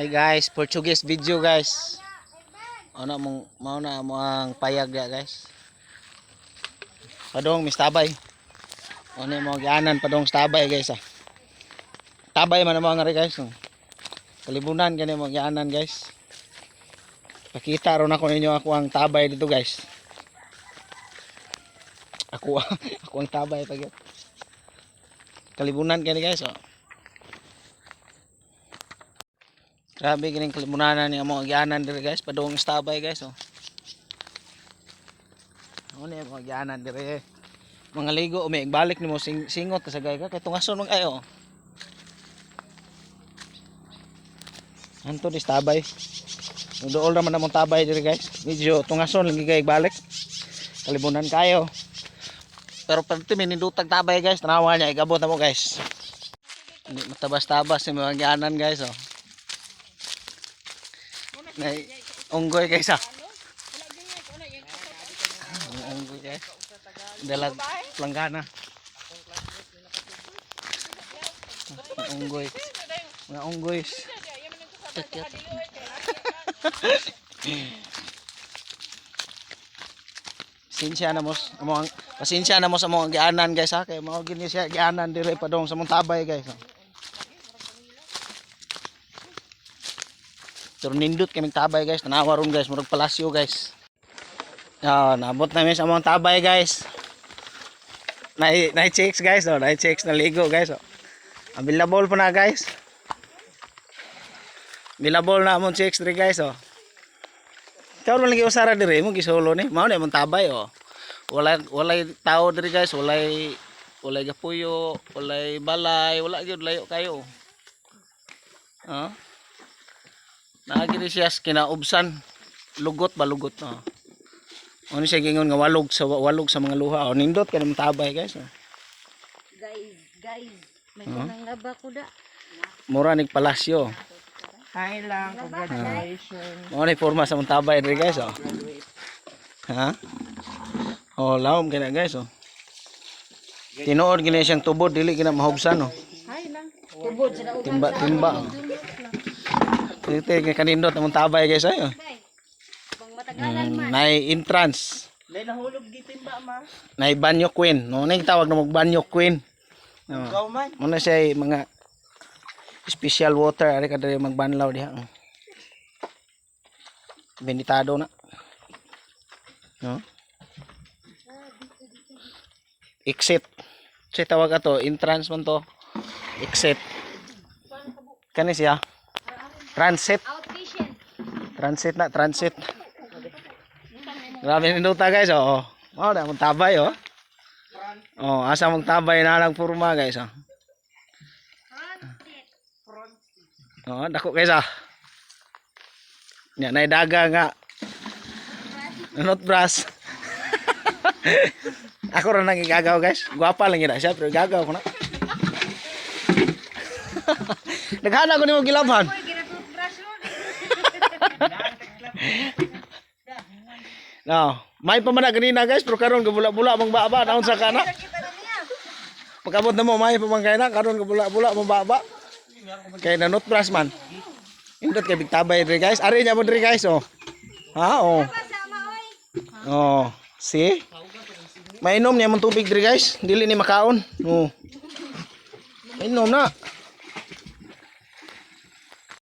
Hey guys, Portuguese video guys. Ano mong mao na mo ang payag ya guys. Padong mistabay. Ano mo gianan padong stabay guys ah. Tabay man mo nga guys. oh. Kalibunan kani mo gianan guys. Pakita ron ako ninyo ako ang tabay dito guys. Ako ako ang tabay pag Kalibunan kani guys oh. Grabe gining kalimunanan ni mga gianan diri guys, padung istabay guys oh. Ano ni mga gianan diri. Mga ligo umi balik nimo sing singot sa gay ka kay tungason mag ayo. Anto di istabay. Dool naman namong tabay diri guys. Medyo tungason lang gigay balik. Kalibunan kayo. Pero pati minindutag tabay guys, tanawa niya igabot na mo guys. Matabas-tabas si mga gianan guys oh. Nay unggoy guys ah. Ang unggoy guys. Dalag planggana. Mga unggoy. Mga unggoy. Pasensya na mo mo ang pasensya na mo sa mga gianan guys ha kay mao gini siya gianan dire padong sa mong tabay guys. oh. Pero nindot kaming tabay guys. Tanawa ron guys. Murag palasyo guys. Ah, nabot namin sa mga tabay guys. Chicks guys, oh. Nai chicks na ligo guys, oh. Available po na guys. Available na among chicks diri guys, oh. Ikaw man lagi usara diri mo gisolo ni. Mao na imong tabay, oh. Walay walay tao diri guys, walay walay gapuyo, walay balay, wala gyud layo kayo. Ah. Naagiri siya sa kinaubsan. Lugot ba lugot no. Ano siya gingon nga walog sa walog sa mga luha. O nindot ka ng tabay guys. oh. Guys, guys, may kanang laba ko da. Mura nig palasyo. Hi lang, congratulations. Mo ni forma sa mga tabay diri guys oh. Ha? Oh, lawom kina guys oh. Tinuod gina siyang tubod dili gina mahubsan oh. Hay lang. Tubod sa. Timba timba. oh. Tite kay kanindot ang tabay guys ayo. Man. Nay entrance. Dahil nahulog dito yung ba, ma? Nay banyo queen. No ning tawag na mag banyo queen. Oh. Ikaw man. Muna siya ay mga special water ari kada magbanlaw diha. Benitado na. No? Exit. Sa tawag ato, entrance man to. Exit. Kani siya? Transit. Transit na, transit. Grabe ninduta guys, oh. Wow, na tabay, oh. Oh, asa mong tabay na lang purma guys, oh. Oh, dako guys, ah. Nya na daga nga. Not brass. Ako rin nang igagaw guys. Gwapa lang yun siya, pero igagaw ko na. Naghana ko ni mo gilabhan. Oy, ginatoothbrush mo. No, may pa man na kanina guys, pero karon gabula-bula mang baba naon sa kana. Pagabot na mo may pa man kay na karon gabula-bula mang baba. Kay na not brush man. Indot kay bigtabay diri guys. Ari nya mo diri guys oh. Ha oh. Oh, see? Mainom niya mong tubig diri guys. Dili ni makaon. Oh. Mainom na.